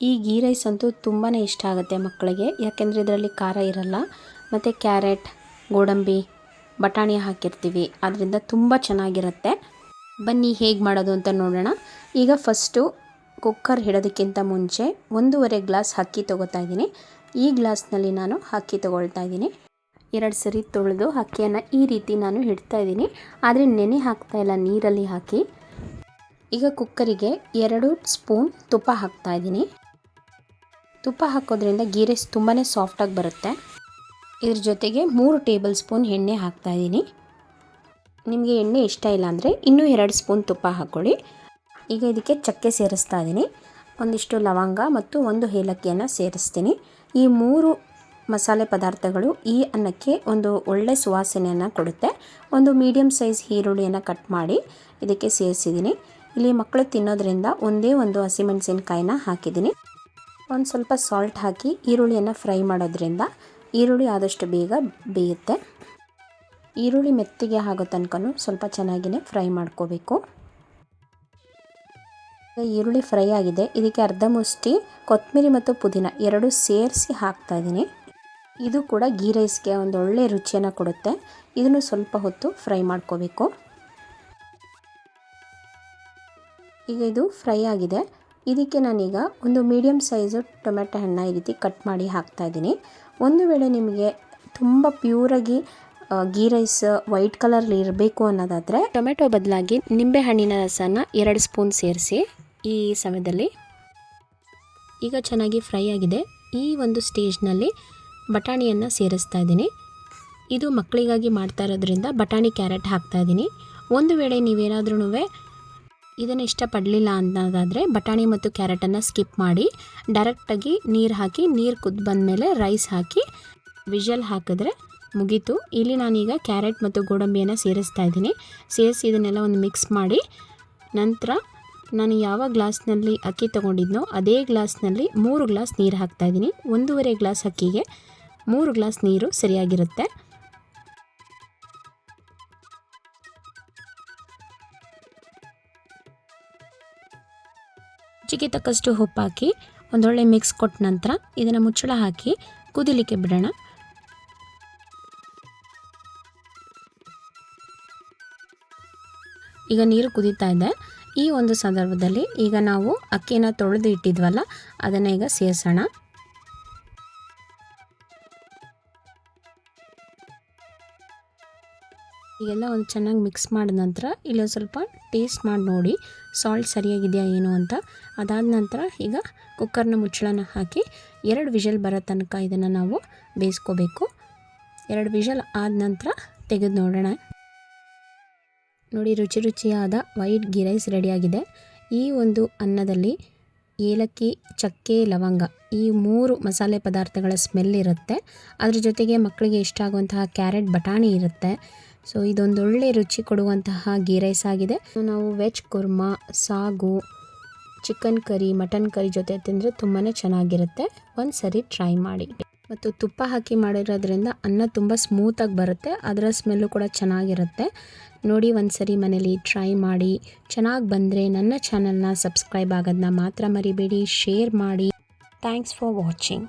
ಈ ಗೀ ರೈಸ್ ಅಂತೂ ತುಂಬಾ ಇಷ್ಟ ಆಗುತ್ತೆ ಮಕ್ಕಳಿಗೆ. ಯಾಕೆಂದರೆ ಇದರಲ್ಲಿ ಖಾರ ಇರಲ್ಲ. ಮತ್ತು ಕ್ಯಾರೆಟ್, ಗೋಡಂಬಿ, ಬಟಾಣಿ ಹಾಕಿರ್ತೀವಿ. ಅದರಿಂದ ತುಂಬ ಚೆನ್ನಾಗಿರುತ್ತೆ. ಬನ್ನಿ ಹೇಗೆ ಮಾಡೋದು ಅಂತ ನೋಡೋಣ. ಈಗ ಫಸ್ಟು ಕುಕ್ಕರ್ ಹಿಡೋದಕ್ಕಿಂತ ಮುಂಚೆ ಒಂದೂವರೆ ಗ್ಲಾಸ್ ಅಕ್ಕಿ ತೊಗೋತಾ ಇದ್ದೀನಿ. ಈ ಗ್ಲಾಸ್ನಲ್ಲಿ ನಾನು ಅಕ್ಕಿ ತೊಗೊಳ್ತಾ ಇದ್ದೀನಿ. ಎರಡು ಸರಿ ತೊಳೆದು ಅಕ್ಕಿಯನ್ನು ಈ ರೀತಿ ನಾನು ಇಡ್ತಾ ಇದ್ದೀನಿ. ಆದರೆ ನೆನೆ ಹಾಕ್ತಾ ಇಲ್ಲ, ನೀರಲ್ಲಿ ಹಾಕಿ. ಈಗ ಕುಕ್ಕರಿಗೆ ಎರಡು ಸ್ಪೂನ್ ತುಪ್ಪ ಹಾಕ್ತಾ ಇದ್ದೀನಿ. ತುಪ್ಪ ಹಾಕೋದ್ರಿಂದ ಗೀ ರೈಸ್ ತುಂಬಾ ಸಾಫ್ಟಾಗಿ ಬರುತ್ತೆ. ಇದ್ರ ಜೊತೆಗೆ ಮೂರು ಟೇಬಲ್ ಸ್ಪೂನ್ ಎಣ್ಣೆ ಹಾಕ್ತಾ ಇದ್ದೀನಿ ನಿಮಗೆ ಎಣ್ಣೆ ಇಷ್ಟ ಇಲ್ಲ ಅಂದರೆ ಇನ್ನೂ ಎರಡು ಸ್ಪೂನ್ ತುಪ್ಪ ಹಾಕ್ಕೊಳ್ಳಿ ಈಗ ಇದಕ್ಕೆ ಚಕ್ಕೆ ಸೇರಿಸ್ತಾ ಇದ್ದೀನಿ ಒಂದಿಷ್ಟು ಲವಂಗ ಮತ್ತು ಒಂದು ಏಲಕ್ಕಿಯನ್ನು ಸೇರಿಸ್ತೀನಿ. ಈ ಮೂರು ಮಸಾಲೆ ಪದಾರ್ಥಗಳು ಈ ಅನ್ನಕ್ಕೆ ಒಂದು ಒಳ್ಳೆ ಸುವಾಸನೆಯನ್ನು ಕೊಡುತ್ತೆ. ಒಂದು ಮೀಡಿಯಮ್ ಸೈಜ್ ಈರುಳ್ಳಿಯನ್ನು ಕಟ್ ಮಾಡಿ ಇದಕ್ಕೆ ಸೇರಿಸಿದ್ದೀನಿ ಇಲ್ಲಿ ಮಕ್ಕಳು ತಿನ್ನೋದ್ರಿಂದ ಒಂದೇ ಒಂದು ಹಸಿಮೆಣಸಿನ್ಕಾಯಿನ ಹಾಕಿದ್ದೀನಿ ಒಂದು ಸ್ವಲ್ಪ ಸಾಲ್ಟ್ ಹಾಕಿ ಈರುಳ್ಳಿಯನ್ನು ಫ್ರೈ ಮಾಡೋದ್ರಿಂದ ಈರುಳ್ಳಿ ಆದಷ್ಟು ಬೇಗ ಬೇಯುತ್ತೆ. ಈರುಳ್ಳಿ ಮೆತ್ತಿಗೆ ಆಗೋ ತನಕನೂ ಸ್ವಲ್ಪ ಚೆನ್ನಾಗಿಯೇ ಫ್ರೈ ಮಾಡ್ಕೋಬೇಕು. ಈರುಳ್ಳಿ ಫ್ರೈ ಆಗಿದೆ. ಇದಕ್ಕೆ ಅರ್ಧ ಮುಷ್ಟಿ ಕೊತ್ತಂಬರಿ ಮತ್ತು ಪುದೀನ ಎರಡು ಸೇರಿಸಿ ಹಾಕ್ತಾ ಇದ್ದೀನಿ. ಇದು ಕೂಡ ಗೀ ರೈಸ್ಗೆ ಒಂದು ಒಳ್ಳೆ ರುಚಿಯನ್ನು ಕೊಡುತ್ತೆ. ಇದನ್ನು ಸ್ವಲ್ಪ ಹೊತ್ತು ಫ್ರೈ ಮಾಡ್ಕೋಬೇಕು. ಈಗ ಇದು ಫ್ರೈ ಆಗಿದೆ. ಇದಕ್ಕೆ ನಾನೀಗ ಒಂದು ಮೀಡಿಯಮ್ ಸೈಜು ಟೊಮೆಟೊ ಹಣ್ಣು ಈ ರೀತಿ ಕಟ್ ಮಾಡಿ ಹಾಕ್ತಾ ಇದ್ದೀನಿ. ಒಂದು ವೇಳೆ ನಿಮಗೆ ತುಂಬ ಪ್ಯೂರಾಗಿ ಗೀ ರೈಸ್ ವೈಟ್ ಕಲರ್ಲಿ ಇರಬೇಕು ಅನ್ನೋದಾದರೆ ಟೊಮೆಟೊ ಬದಲಾಗಿ ನಿಂಬೆ ಹಣ್ಣಿನ ರಸನ ಎರಡು ಸ್ಪೂನ್ ಸೇರಿಸಿ ಈ ಸಮಯದಲ್ಲಿ. ಈಗ ಚೆನ್ನಾಗಿ ಫ್ರೈ ಆಗಿದೆ. ಈ ಒಂದು ಸ್ಟೇಜ್ನಲ್ಲಿ ಬಟಾಣಿಯನ್ನು ಸೇರಿಸ್ತಾ ಇದ್ದೀನಿ. ಇದು ಮಕ್ಕಳಿಗಾಗಿ ಮಾಡ್ತಾ ಇರೋದ್ರಿಂದ ಬಟಾಣಿ ಕ್ಯಾರೆಟ್ ಹಾಕ್ತಾ ಇದ್ದೀನಿ. ಒಂದು ವೇಳೆ ನೀವೇನಾದ್ರೂ ಇದನ್ನು ಇಷ್ಟಪಡಲಿಲ್ಲ ಅನ್ನೋದಾದರೆ ಬಟಾಣಿ ಮತ್ತು ಕ್ಯಾರೆಟನ್ನು ಸ್ಕಿಪ್ ಮಾಡಿ ಡೈರೆಕ್ಟಾಗಿ ನೀರು ಹಾಕಿ, ನೀರು ಕುದ್ದು ಬಂದಮೇಲೆ ರೈಸ್ ಹಾಕಿ ವಿಷಲ್ ಹಾಕಿದ್ರೆ ಮುಗೀತು. ಇಲ್ಲಿ ನಾನೀಗ ಕ್ಯಾರೆಟ್ ಮತ್ತು ಗೋಡಂಬಿಯನ್ನು ಸೇರಿಸ್ತಾ ಇದ್ದೀನಿ. ಸೇರಿಸಿ ಇದನ್ನೆಲ್ಲ ಒಂದು ಮಿಕ್ಸ್ ಮಾಡಿ ನಂತರ ನಾನು ಯಾವ ಗ್ಲಾಸ್ನಲ್ಲಿ ಅಕ್ಕಿ ತೊಗೊಂಡಿದ್ನೋ ಅದೇ ಗ್ಲಾಸ್ನಲ್ಲಿ ಮೂರು ಗ್ಲಾಸ್ ನೀರು ಹಾಕ್ತಾಯಿದ್ದೀನಿ ಒಂದೂವರೆ ಗ್ಲಾಸ್ ಅಕ್ಕಿಗೆ ಮೂರು ಗ್ಲಾಸ್ ನೀರು ಸರಿಯಾಗಿರುತ್ತೆ. ರುಚಿಗೆ ತಕ್ಕಷ್ಟು ಉಪ್ಪು ಹಾಕಿ ಒಂದೊಳ್ಳೆ ಮಿಕ್ಸ್ ಕೊಟ್ಟ ನಂತರ ಇದನ್ನು ಮುಚ್ಚಳ ಹಾಕಿ ಕುದಿಲಿಕ್ಕೆ ಬಿಡೋಣ. ಈಗ ನೀರು ಕುದೀತಾ ಇದೆ. ಈ ಒಂದು ಸಂದರ್ಭದಲ್ಲಿ ಈಗ ನಾವು ಅಕ್ಕಿನ ತೊಳೆದು ಇಟ್ಟಿದ್ವಲ್ಲ, ಅದನ್ನು ಈಗ ಸೇರಿಸೋಣ. ಈಗೆಲ್ಲ ಒಂದು ಚೆನ್ನಾಗಿ ಮಿಕ್ಸ್ ಮಾಡಿದ ನಂತರ ಇಲ್ಲ ಸ್ವಲ್ಪ ಟೇಸ್ಟ್ ಮಾಡಿ ನೋಡಿ. ಸಾಲ್ಟ್ ಸರಿಯಾಗಿದೆಯಾ ಏನು ಅಂತ. ಅದಾದ ನಂತರ ಈಗ ಕುಕ್ಕರ್ನ ಮುಚ್ಚಳನ ಹಾಕಿ ಎರಡು ವಿಷಲ್ ಬರೋ ತನಕ ಇದನ್ನು ನಾವು ಬೇಯಿಸ್ಕೋಬೇಕು. ಎರಡು ವಿಷಲ್ ಆದ ನಂತರ ತೆಗೆದು ನೋಡೋಣ. ನೋಡಿ ರುಚಿ ರುಚಿಯಾದ ವೈಟ್ ಗೀ ರೈಸ್ ರೆಡಿಯಾಗಿದೆ. ಈ ಒಂದು ಅನ್ನದಲ್ಲಿ ಏಲಕ್ಕಿ, ಚಕ್ಕೆ, ಲವಂಗ ಈ ಮೂರು ಮಸಾಲೆ ಪದಾರ್ಥಗಳ ಸ್ಮೆಲ್ ಇರುತ್ತೆ. ಅದ್ರ ಜೊತೆಗೆ ಮಕ್ಕಳಿಗೆ ಇಷ್ಟ ಆಗುವಂತಹ ಕ್ಯಾರೆಟ್, ಬಟಾಣಿ ಇರುತ್ತೆ. ಸೊ ಇದೊಂದು ಒಳ್ಳೆ ರುಚಿ ಕೊಡುವಂತಹ ಗೀ ರೈಸ್ ಆಗಿದೆ. ನಾವು ವೆಜ್ ಕುರ್ಮಾ ಸಾಗು ಚಿಕನ್ ಕರಿ ಮಟನ್ ಕರಿ ಜೊತೆ ತಿಂದರೆ ತುಂಬಾ ಚೆನ್ನಾಗಿರುತ್ತೆ. ಒಂದು ಸರಿ ಟ್ರೈ ಮಾಡಿ. ಮತ್ತು ತುಪ್ಪ ಹಾಕಿ ಮಾಡಿರೋದ್ರಿಂದ ಅನ್ನ ತುಂಬ ಸ್ಮೂತಾಗಿ ಬರುತ್ತೆ. ಅದರ ಸ್ಮೆಲ್ಲು ಕೂಡ ಚೆನ್ನಾಗಿರುತ್ತೆ. ನೋಡಿ ಒಂದು ಸರಿ ಮನೇಲಿ ಟ್ರೈ ಮಾಡಿ. ಚೆನ್ನಾಗಿ ಬಂದರೆ ನನ್ನ ಚಾನಲ್ನ ಸಬ್ಸ್ಕ್ರೈಬ್ ಆಗೋದನ್ನ ಮಾತ್ರ ಮರಿಬೇಡಿ. ಶೇರ್ ಮಾಡಿ. Thanks for watching